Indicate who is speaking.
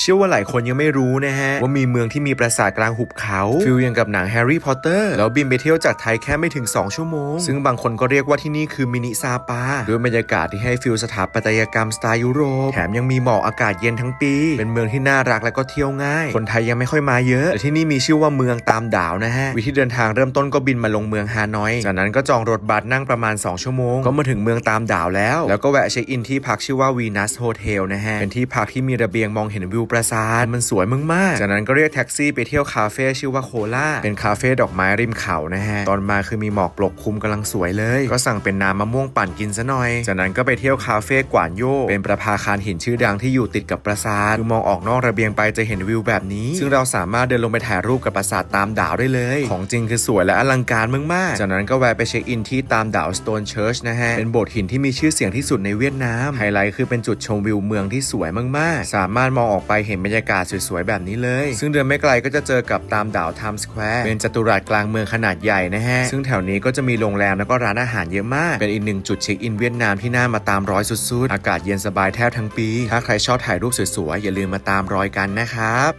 Speaker 1: เชื่อว่าหลายคนยังไม่รู้นะฮะ ว่ามีเมืองที่มีปราสาทกลางหุบเขา ฟิลอย่างกับหนังแฮร์รี่พอตเตอร์แล้วบินไปเที่ยวจากไทยแค่ไม่ถึง 2 ชั่วโมง ซึ่งบางคนก็เรียกว่าที่นี่คือมินิซาปาด้วยบรรยากาศที่ให้ฟิลสถาปัตยกรรมสไตล์ยุโรป แถมยังมีหมอกอากาศเย็นทั้งปี เป็นเมืองที่น่ารักและก็เที่ยวง่าย คนไทยยังไม่ค่อยมาเยอะแต่ที่นี่มีชื่อว่าเมืองตามดาวนะฮะวิธีเดินทางเริ่มต้นก็บินมาลงเมืองฮานอย จากนั้นก็จองรถบัสนั่งประมาณ 2 ชั่วโมง ก็มาถึงเมืองตามดาวแล้ว แล้วก็แวะเช็คอินที่พักชื่อว่าวีนัสโฮเทลนะฮะเป็นที่พักที่มีระเบียงมองเห็นวิวปราสาทมันสวยมากๆจากนั้นก็เรียกแท็กซี่ไปเที่ยวคาเฟ่ชื่อว่าโคล่าเป็นคาเฟ่ดอกไม้ริมเขานะฮะ ตอนมาคือมีหมอกปกคลุมกำลังสวยเลย ก็สั่งเป็นน้ำมะม่วงปั่นกินซะหน่อย จากนั้นก็ไปเที่ยวคาเฟ่กวานโยเป็นประภาคารหินชื่อดังที่อยู่ติดกับปราสาทคือมองออกนอกระเบียงไปจะเห็นวิวแบบนี้ ซึ่งเราสามารถเดินลงไปถ่ายรูปกับปราสาทตามดาวได้เลย ของจริงคือสวยและอลังการมากๆจากนั้นก็แวะไปเช็คอินที่ตามดาว Stone Church นะฮะ เป็นโบสถ์หินที่มีชื่อเสียงที่สุดในเวียดนาม ไฮไลท์คือเป็นจุดชมวิวเมืองที่สวยมากๆ สามารถมองออกไปเห็นบรรยากาศสวยๆแบบนี้เลย ซึ่งเดินไม่ไกลก็จะเจอกับตามดาว Times Square เป็นจัตุรัสกลางเมืองขนาดใหญ่นะฮะ ซึ่งแถวนี้ก็จะมีโรงแรมแล้วก็ร้านอาหารเยอะมาก เป็นอีกหนึ่งจุดเช็คอินเวียดนามที่น่ามาตามร้อยสุดๆ อากาศเย็นสบายแทบทั้งปี ถ้าใครชอบถ่ายรูปสวยๆ อย่าลืมมาตามรอยกันนะครับ